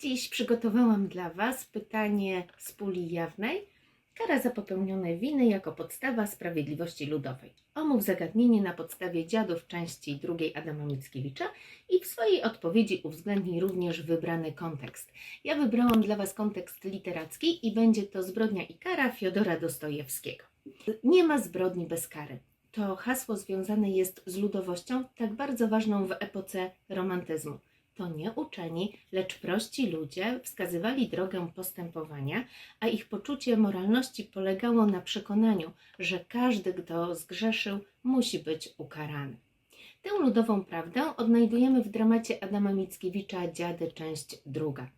Dziś przygotowałam dla Was pytanie z puli jawnej. Kara za popełnione winy jako podstawa sprawiedliwości ludowej. Omów zagadnienie na podstawie dziadów części drugiej Adama Mickiewicza i w swojej odpowiedzi uwzględnij również wybrany kontekst. Ja wybrałam dla Was kontekst literacki i będzie to zbrodnia i kara Fiodora Dostojewskiego. Nie ma zbrodni bez kary. To hasło związane jest z ludowością, tak bardzo ważną w epoce romantyzmu. To nie uczeni, lecz prości ludzie wskazywali drogę postępowania, a ich poczucie moralności polegało na przekonaniu, że każdy, kto zgrzeszył, musi być ukarany. Tę ludową prawdę odnajdujemy w dramacie Adama Mickiewicza Dziady, część druga.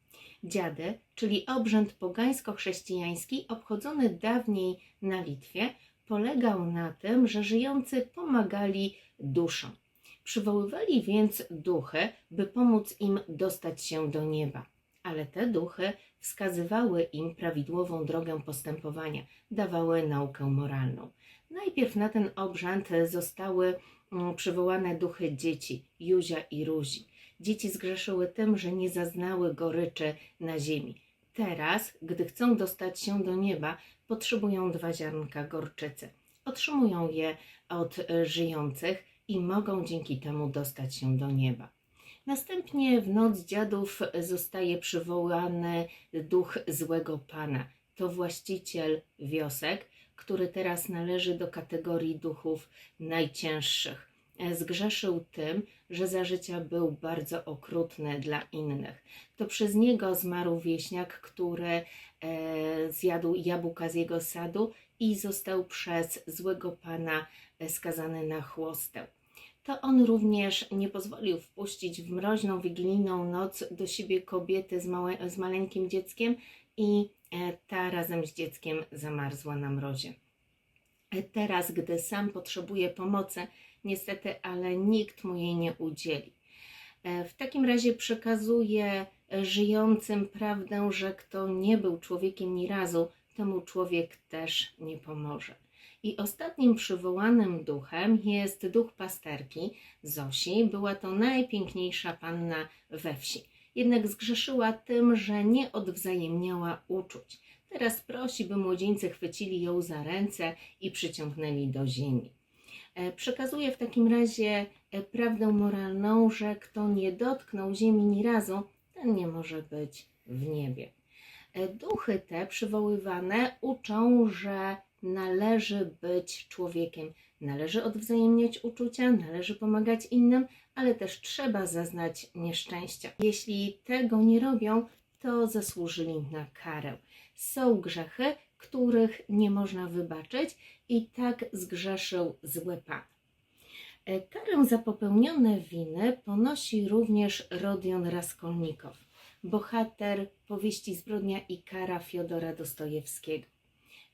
Dziady, czyli obrzęd pogańsko-chrześcijański obchodzony dawniej na Litwie, polegał na tym, że żyjący pomagali duszom. Przywoływali więc duchy, by pomóc im dostać się do nieba. Ale te duchy wskazywały im prawidłową drogę postępowania, dawały naukę moralną. Najpierw na ten obrzęd zostały mm, przywołane duchy dzieci, Juzia i Ruzi. Dzieci zgrzeszyły tym, że nie zaznały goryczy na ziemi. Teraz, gdy chcą dostać się do nieba, potrzebują dwa ziarnka gorczycy. Otrzymują je od e, żyjących i mogą dzięki temu dostać się do nieba. Następnie w noc dziadów zostaje przywołany duch złego pana. To właściciel wiosek, który teraz należy do kategorii duchów najcięższych. Zgrzeszył tym, że za życia był bardzo okrutny dla innych. To przez niego zmarł wieśniak, który e, zjadł jabłka z jego sadu i został przez złego pana e, skazany na chłostę. To on również nie pozwolił wpuścić w mroźną, wigilijną noc do siebie kobiety z, małe, z maleńkim dzieckiem i e, ta razem z dzieckiem zamarzła na mrozie. E, Teraz, gdy sam potrzebuje pomocy, niestety, ale nikt mu jej nie udzieli. W takim razie przekazuje żyjącym prawdę, że kto nie był człowiekiem ni razu, temu człowiek też nie pomoże. I ostatnim przywołanym duchem jest duch pasterki Zosi. Była to najpiękniejsza panna we wsi. Jednak zgrzeszyła tym, że nie odwzajemniała uczuć. Teraz prosi, by młodzieńcy chwycili ją za ręce i przyciągnęli do ziemi. E, Przekazuje w takim razie e, prawdę moralną, że kto nie dotknął ziemi ni razu, ten nie może być w niebie. E, Duchy te przywoływane uczą, że należy być człowiekiem, należy odwzajemniać uczucia, należy pomagać innym, ale też trzeba zaznać nieszczęścia. Jeśli tego nie robią, to zasłużyli na karę. Są grzechy, których nie można wybaczyć, i tak zgrzeszył zły pan. E, Karę za popełnione winy ponosi również Rodion Raskolnikow, bohater powieści Zbrodnia i kara Fiodora Dostojewskiego.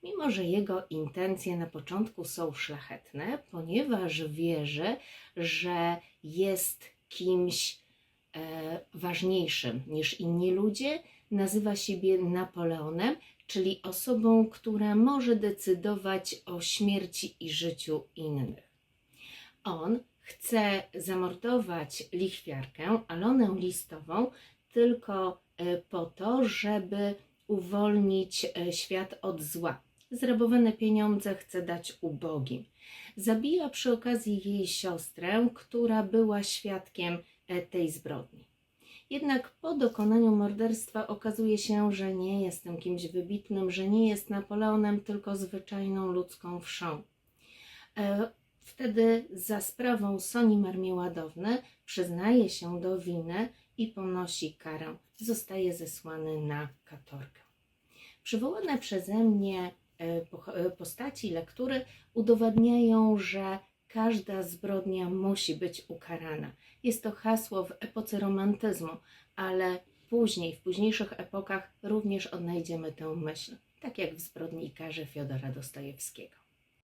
Mimo, że jego intencje na początku są szlachetne, ponieważ wierzy, że jest kimś e, ważniejszym niż inni ludzie, nazywa siebie Napoleonem, czyli osobą, która może decydować o śmierci i życiu innych. On chce zamordować lichwiarkę, Alonę Listową, tylko e, po to, żeby uwolnić e, świat od zła. Zrabowane pieniądze chce dać ubogim. Zabija przy okazji jej siostrę, która była świadkiem e, tej zbrodni. Jednak po dokonaniu morderstwa okazuje się, że nie jest tym kimś wybitnym, że nie jest Napoleonem, tylko zwyczajną ludzką wszą. Wtedy za sprawą Soni Marmieładowny przyznaje się do winy i ponosi karę. Zostaje zesłany na katorgę. Przywołane przeze mnie e, e, postaci lektury udowadniają, że każda zbrodnia musi być ukarana. Jest to hasło w epoce romantyzmu, ale później, w późniejszych epokach również odnajdziemy tę myśl, tak jak w zbrodni i karze Fiodora Dostojewskiego.